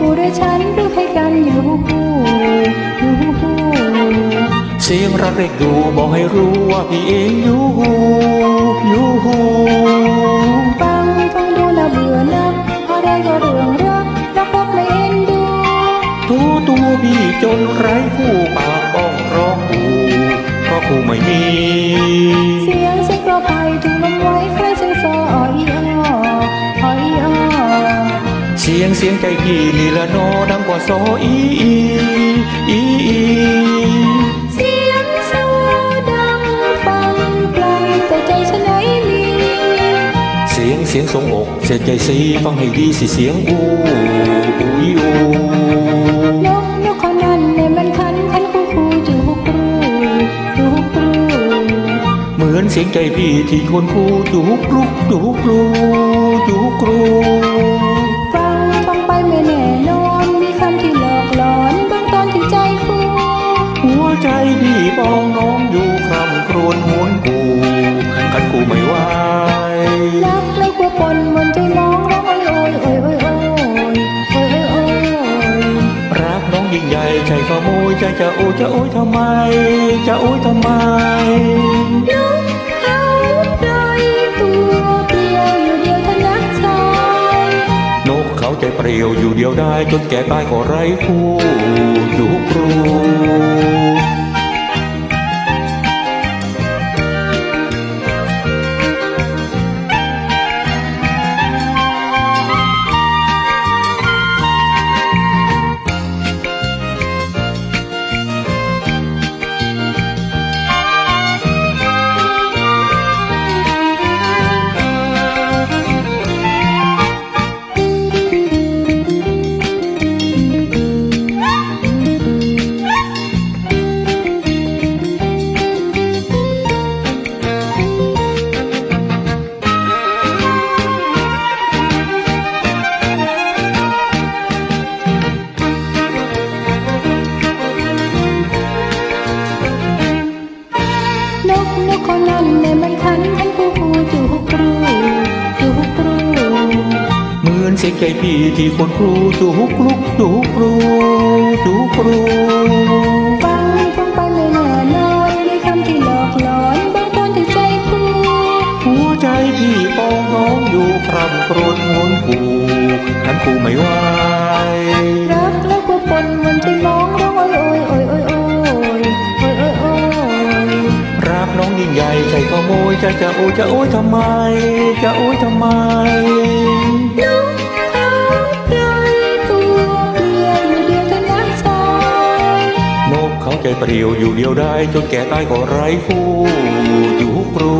ผู้ด้วยฉันรู้ให้กันอยู่คู่อยู่คู่เสียงรักเรียกดูบอกให้รู้ว่าพี่เองอยู่อยู่คู่ฟังฟังดูแล้เบื่อนะอะไรก็เรื่องรักรักรักเลยเอ็นดูตูตูพี่จนไร้ผู้ปากบ้องร้องกูก็ราะกูไม่มี เสียงเสียงเรไปทุ ยงเสียงใจพี่นีละโนดังกว่าโซอีอีอีอีเสียงโซดังฟังไกลแต่ใจฉันไหนมี เสียงเสียงทรงอกเสียใจสีฟังให้ดีสิเสียงอูอูอูนกนกเขานั้นในมันคันคันคู่คู่จูฮุกรูจูฮุกรูเหมือนเสียงใจพี่ที่คนคู่จูกรุกจูกรูจูกรู ปองน้องอยู่คำครวนหวนกูขันกูไม่ไหวรักแล้วกลัปนมันใจมองร้องโอยโอยโอยโอยโอยโอยรักน้องยิ่งใหญ่ใจขโมยใจจะโอยจะโอยทำไม จะโอยทำไมลูกเขาโดเปลี่ยวอยู่เดียวทั้งนักชานกเขาใจเปลี่ยวอยู่เดียวได้จนแก่ตายขอไร้คู่อยู่ครู นกนกคนนั้นในมันคันคันคู่คู่จูฮุกรูจูฮุกรูเหมือนเสียงใจพี่ที่คนครูจูกลุกจูกรูจูกรูฟังฟังไปไม่แน่นอนมีคำที่หลอกหลอนบื้องต้นที่ใจคู่หัวใจพี่ปองน้องอยู่คร่ำครวญหวนกูกันกูไม่ไหวรักแล้วกลัวปนมนใจมองร้องโอ จะจจะโอยจะโอยทำไม จะโอยทำไมนกเขาปล่อยตัวเปลี่ยวอยู่เดียวเท่านักชายนกเขาใจเปลี่ยวอยู่เดียวได้จนแก่ตายก็ไร้คู่อยู่ครู